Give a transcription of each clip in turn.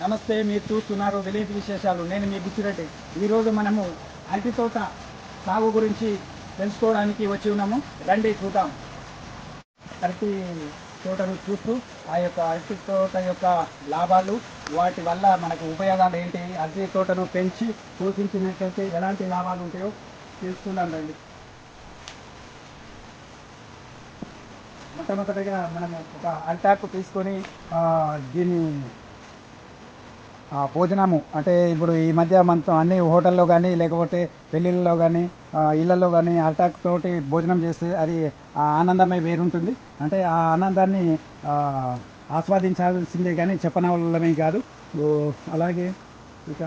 నమస్తే మీరు చూస్తున్నారు విలేజ్ విశేషాలు. నేను మీ బుచ్చిరెడ్డి. ఈరోజు మనము అరటి తోట సాగు గురించి తెలుసుకోవడానికి వచ్చి ఉన్నాము. రండి చూద్దాం. అరటి తోటను చూస్తూ ఆ యొక్క అరటి తోట యొక్క లాభాలు వాటి వల్ల మనకు ఉపయోగాలు ఏంటి అరటి తోటను పెంచి పోషించినట్లయితే ఎలాంటి లాభాలు ఉంటాయో తెలుసుకుందాం రండి. మొట్టమొదటిగా మనం ఒక అరిటాకు తీసుకొని దీన్ని భోజనము. అంటే ఇప్పుడు ఈ మధ్య మనతో అన్ని హోటల్లో కానీ లేకపోతే పెళ్ళిళ్ళలో కానీ ఇళ్ళల్లో కానీ అటాక్ తోటి భోజనం చేస్తే అది ఆ ఆనందమే వేరుంటుంది. అంటే ఆ ఆనందాన్ని ఆస్వాదించాల్సిందే కానీ చెప్పనవలమే కాదు. అలాగే ఇక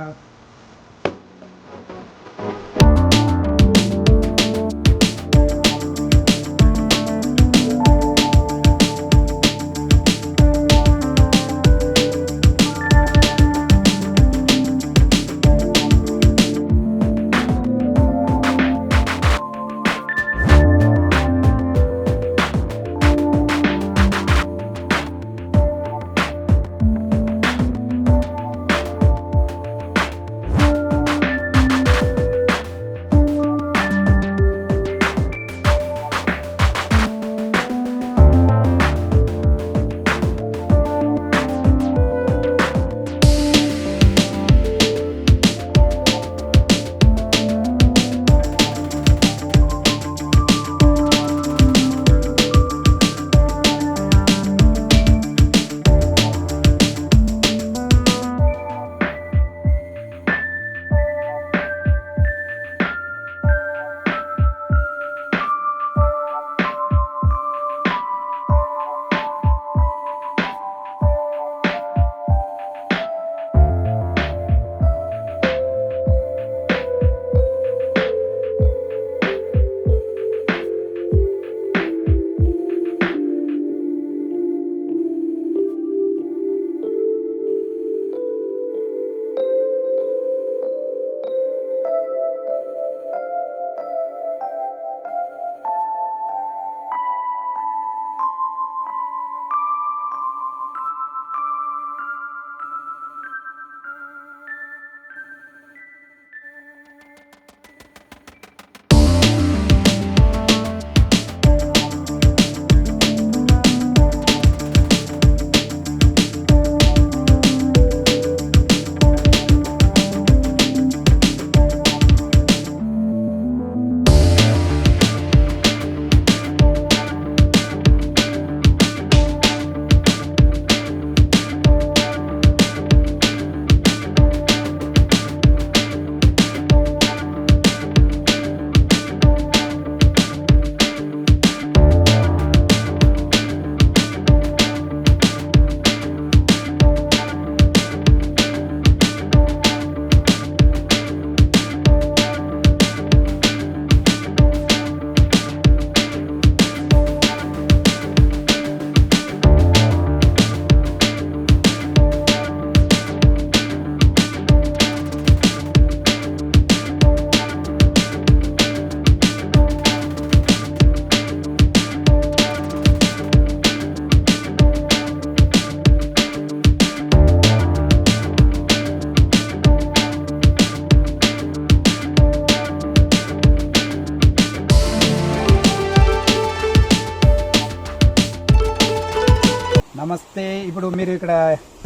నమస్తే. ఇప్పుడు మీరు ఇక్కడ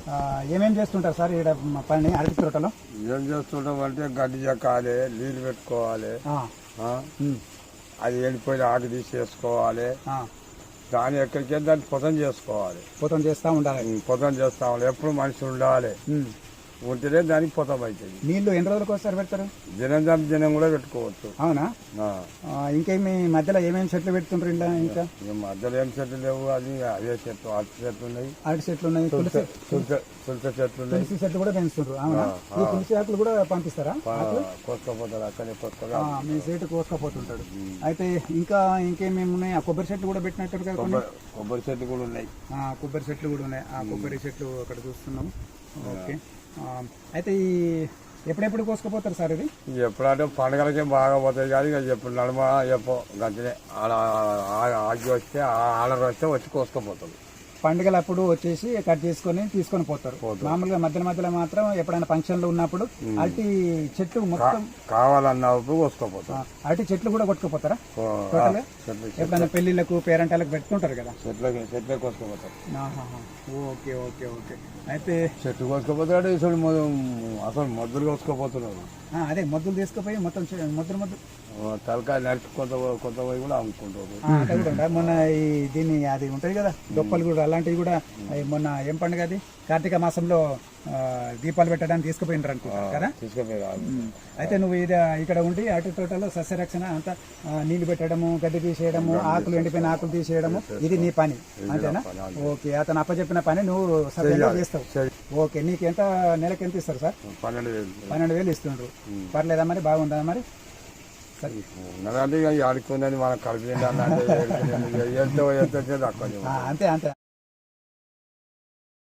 ఆ, ఏమేం చేస్తుంటారు సార్? ఇక్కడ పని అరటి తోటలో? ఏం చేస్తుంటాం అంటే గడ్డి చెక్కాలి నీళ్ళు పెట్టుకోవాలి. అది ఎండిపోయిన ఆకు తీసేసుకోవాలి దాని ఎక్కడికి దాన్ని పొతం చేసుకోవాలి. పోతం చేస్తూ ఉండాలి. పొతం చేస్తా ఉండాలి. ఎప్పుడు మనిషి ఉండాలి. ఉంటేనే దానికి పొతం అవుతుంది నీళ్ళు ఎన్ని రోజులకు ఒకసారి పెడతారు? దినం దాని దినం కూడా పెట్టుకోవచ్చు. అవునా? ఆ. ఇంకేమి మధ్యలో ఏమేమి చెట్లు పెడుతుంటారు ఇలా ఇంకా? ఇక మధ్యలో ఏం చెట్లు లేవు అది అదే చెట్లు అరటి చెట్లు ఉన్నాయి. అరటి చెట్లు ఉన్నాయి తులసి తులసి తులసి చెట్లు ఉన్నాయి. తులసి చెట్లు కూడా పెంచుతుంటారు అవునా? ఈ తులసి ఆకులు కూడా పంపిస్తారా? కోసుకోపోతారు అక్కడే ఆ, మీ సేటు కోసుకపోతుంటాడు. అయితే ఇంకా ఇంకేమేమి ఉన్నాయి? ఆ కొబ్బరి చెట్లు కూడా పెట్టినట్టు కదా కొన్ని? కొబ్బరి కొబ్బరి చెట్లు కూడా ఉన్నాయి. ఆ, కొబ్బరి చెట్లు కూడా ఉన్నాయి. ఆ కొబ్బరి చెట్లు అక్కడ చూస్తున్నాం. ఓకే. అయితే ఈ ఎప్పుడెప్పుడు కోసుకుపోతారు సార్ ఇది? ఎప్పుడంటే పండగలకే బాగా పోతాయి కానీ ఇక ఎప్పుడు నడుమ చెప్పు గంటనే ఆడ ఆగి వస్తే ఆ ఆర్డర్ వస్తే వచ్చి కోసుకుపోతుంది పండుగలప్పుడు వచ్చేసి కట్ చేసుకొని తీసుకొని పోతారు. మామూలుగా మధ్యలో మధ్యలో మాత్రం ఎప్పుడైనా ఫంక్షన్లు ఉన్నప్పుడు అరటి చెట్టు మొత్తం కావాలన్నప్పుడు ఆ, అరటి చెట్లు కూడా కొట్టుకుపోతారా? చెట్లు ఎప్పుడైనా పెళ్ళిళ్ళకు పేరెంటాలకు పెట్టుకుంటారు కదా? చెట్లకి చెట్లే. Okay okay okay. అయితే చెట్టు కోసుకోపోతాడు అసలు మొద్దులు కోసుకోపోతున్నారు. ఆ, అదే మొద్దులు తీసుకుపోయి మొత్తం మొద్దులు మొద్దు తలకాయ నడిచి కొత్త పోయి కూడా అమ్ముకుంటారు. అంటే? మొన్న ఈ దీన్ని అది ఉంటుంది కదా దొప్పలు కూడా అలాంటివి కూడా మొన్న ఏం పండుగ అది? కార్తీక మాసంలో దీపాలు పెట్టడానికి తీసుకుపోయినారు అనుకుంటారు కదా. అయితే నువ్వు ఇది ఇక్కడ ఉండి అటు తోటలో సస్యరక్షణ అంతా నీళ్ళు పెట్టడము గడ్డి తీసేయడము ఆకులు ఎండిపోయిన ఆకులు తీసేయడము ఇది నీ పని అంతేనా? ఓకే అతను అప్పచెప్పిన పని నువ్వు సభ్యంగా చేస్తావు. సరే. ఓకే నీకు ఎంత నెలకి ఎంత ఇస్తారు సార్? పన్నెండు వేలు. పన్నెండు వేలు ఇస్తుండ్రు. పర్లేదా మరి? బాగుందా మరి? ఉన్నదంటే ఇక ఆడుకుందని మనం కలిపి అంతే అంతే.